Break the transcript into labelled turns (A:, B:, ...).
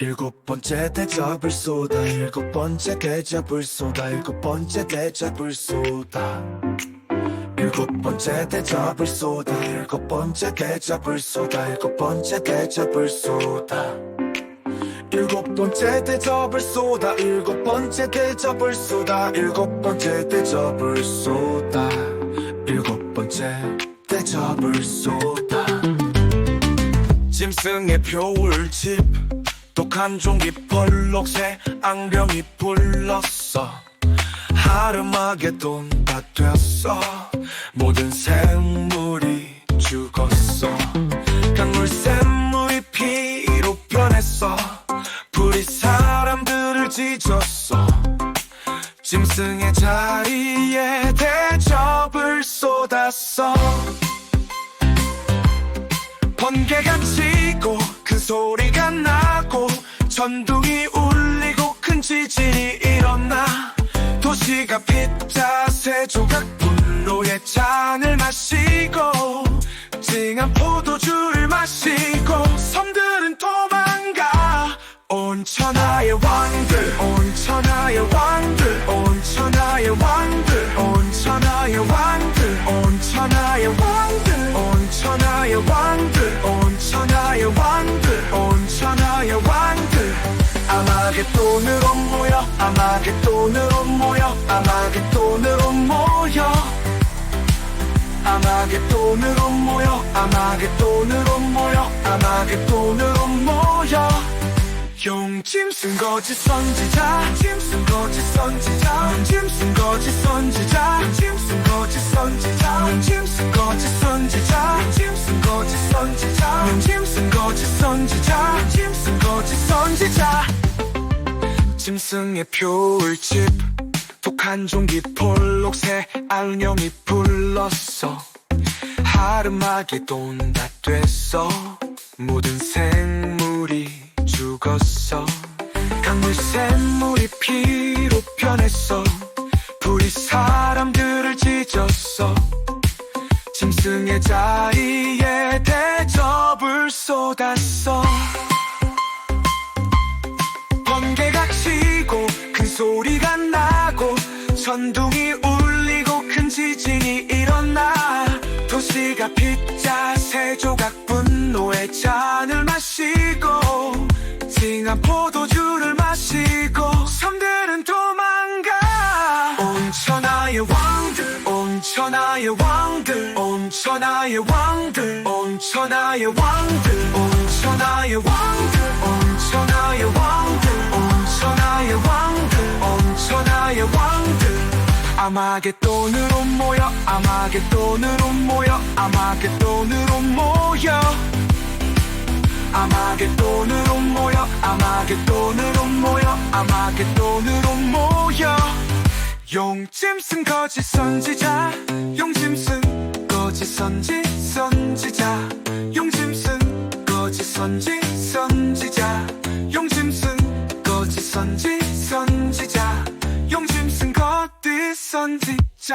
A: 일곱 번째 대접을 쏟아 일곱 번째 대접을 쏟아 일곱 번째 대접을 쏟아 일곱 번째 대접을 쏟아 일곱 번째 대접을 쏟아 일곱 번째 대접을 쏟아 일곱 번째 대접을 쏟아 일곱 번째 대접을 쏟아 일곱 번째 대접을 쏟아 일곱 번째 대접을 쏟아 짐승의 표울집 독한 종기 펄록새 악령이 불렀어. 하르마게돈 다 됐어. 모든 생물이 죽었어. 강물 샘물이 피로 변했어. 불이 사람들을 찢었어. 짐승의 자리에 대접을 쏟았어. 번개가 치고 큰 소리가 나고 전둥이 울리고 큰 지진이 일어나 도시가 피자 세 조각 분노의 잔을 마시고 찡한 포도주를 마시고 섬들은 도망가 온천 아마겟돈으로 모여 아마겟돈으로 모여 아마겟돈으로 모여. 아마겟돈으로 모여 아마겟돈으로 모여 아마겟돈으로 모여. 용짐승 거짓 선지자. 짐승 거짓 선지자. 짐승 거짓 선지자. 짐승 거짓 선지자. 짐승 거짓 선지자. 짐승 거짓 선지자. 짐승 거짓 선지자 짐승의 표울집 독한 종기 폴록새 악령이 불렀어. 하르마게돈 다 됐어. 모든 생물이 죽었어. 강물 샘물이 피로 변했어. 불이 사람들을 찢었어. 짐승의 자리에 대접을 쏟았어 나고 선둥이 울리고 큰 지진이 일어나 도시가 빗자 새 조각 분노의 잔을 마시고 찡한 포도주를 마시고 섬들은 도망가. 온 천하의 왕들 온 천하의 왕들 온 천하의 왕들 온 천하의 왕들 온 천하의 왕들 온 천하의 왕들 온 천하의 왕들. 아마겟돈으로 모여 아마겟돈으로 모여 아마겟돈으로 모여. 아마겟돈으로 모여 아마겟돈으로 모여 아마겟돈으로 모여. 용짐승 거짓 선지자. 용짐승 거짓 선지 선지자. 용짐승 거짓 선지 선지자. 용짐승 거짓 선지 선지자 선지자